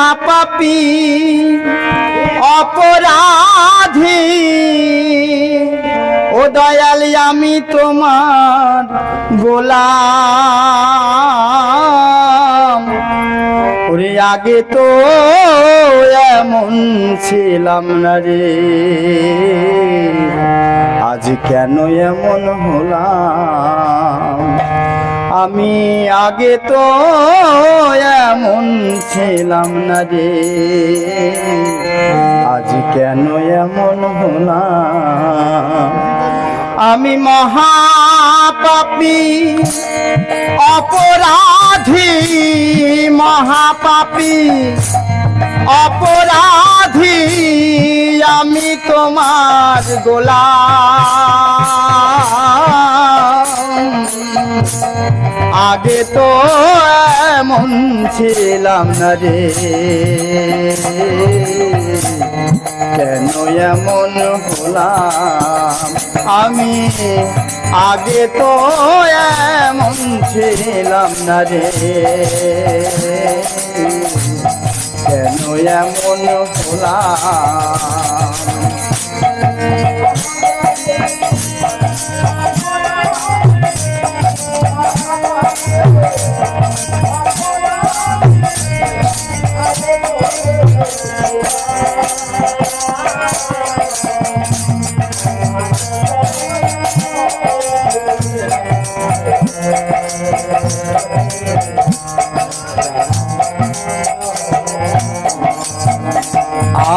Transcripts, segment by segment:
মহাপাপী, অপরাধী। ও দয়ালি, আমি তোমার গোলাম। ওরে, আগে তো এমন ছিলাম না রে। আজ কেন এমন হলাম? আমি আগে তো এমন ছিলাম না রে আজ কেন এমন হলাম? আমি মহাপাপী, অপরাধী মহাপাপী, অপরাধী, আমি তোমার গোলাম। আগে তো এমন ছিলাম না রে। কেন এমন হলাম? আমি আগে তো এমন ছিলাম না রে। কেন এমন হলাম?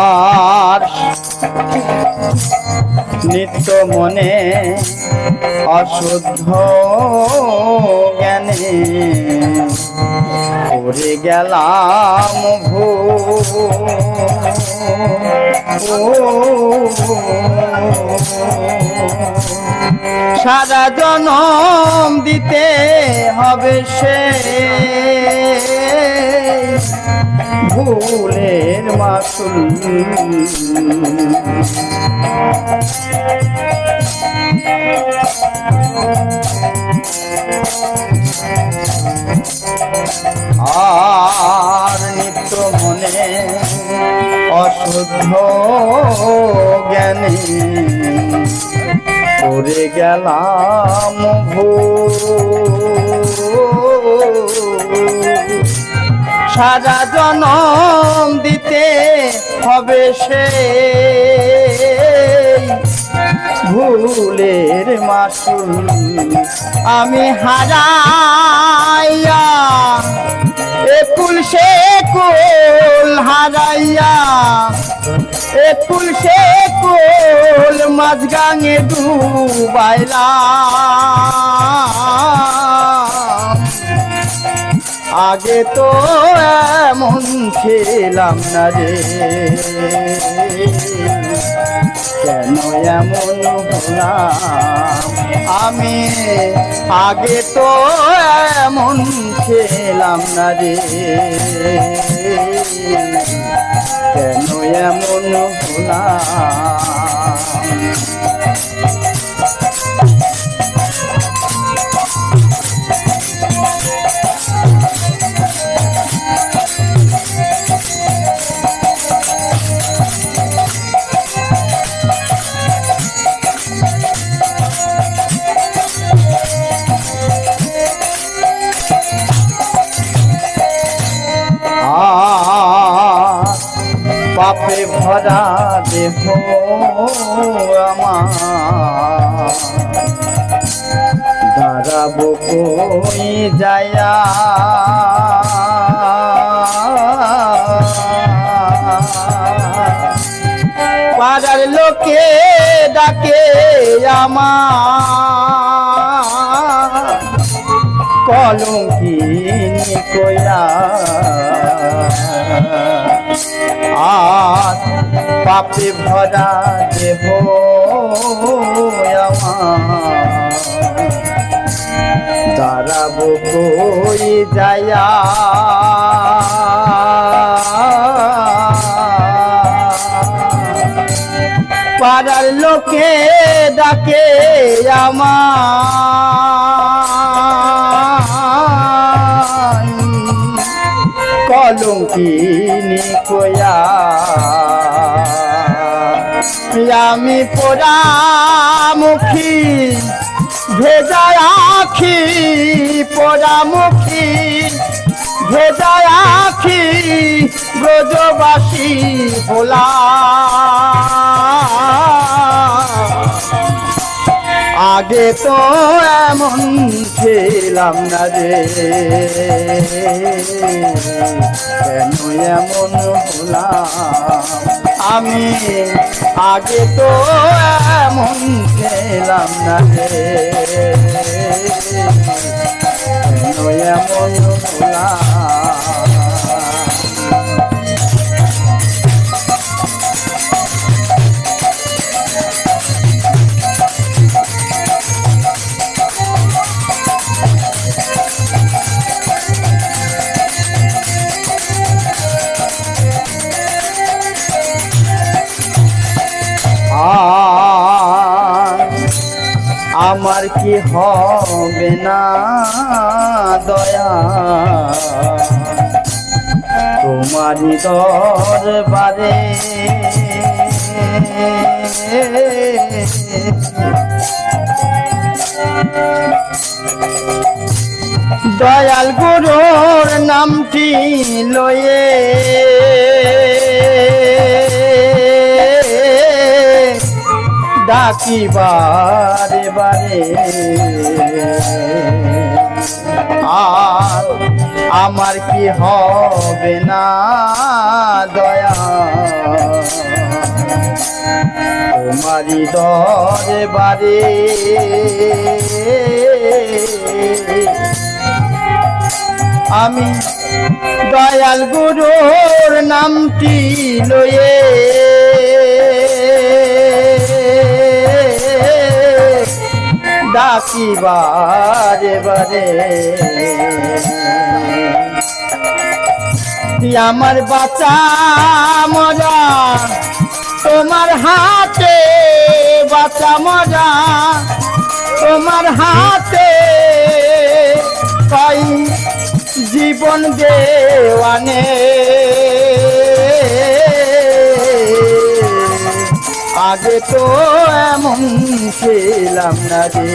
আর নিত্য মনে অশুদ্ধ জ্ঞানে পড়ে গেলাম সারা জনম দিতে হবে সে। ভুলের মাসুল। পড়ে গেলাম ভূ সারা জনম দিতে হবে সে ভুলের মাসুল। আমি হারাইয়া, একুল সে কুল হারাইয়া, একুল সে কুল মাঝগাঙে ডুবাইলাম আগে তো এমন ছিলাম না রে। কেন এমন আমি আগে তো এমন খেলাম না রে। কেন এমন হলাম? ভরা দেহ আমার। দাঁড়াবো কই যায়া। পাড়ার লোকে ডাকে আমার। কলঙ্কিনী কইরা আর পাপে ভরা আমার। দাঁড়াবো কই যায়া। পাড়ার লোকে ডাকে আমার। লুঙ্কিনি আমি পোড়া মুখী ভেজা আখি পোড়া ভেজা আখি ভোলা। আগে তো এমন ছিলাম না রে কেন এমন হলাম? আমি আগে তো এমন ছিলাম না রে কেন এমন হলাম? আমার কি হবে না দয়া? তোমারই দরবারে দয়াল গুরুর নামটি লয়ে ডাকি বারে। আর আমার কি হবে না, দয়া? তোমারি দরে বারে আমি দয়াল গুরুর নামটি লয়ে ডাকি বারে। আমার বাচ্চা মজা তোমার হাতে বাচ্চা মজা তোমার হাতে পাই জীবন দেওয়ানে। আগে তো এমন ছিলাম না রে।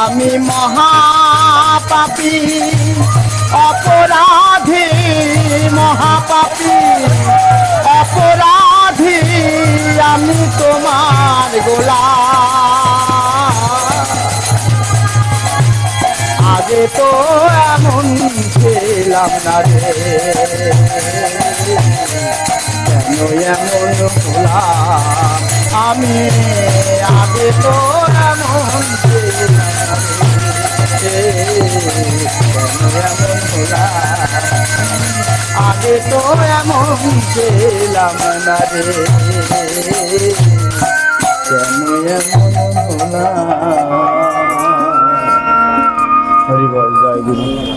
আমি মহাপাপী অপরাধী মহাপাপী অপরাধী আমি তোমার গোলা আগে তো এমন ছিলাম না রে। কেন এমন হলাম আমি আগে তো এমন আগে তো এমন ছিলাম না রে। কেন এমন হলাম 我。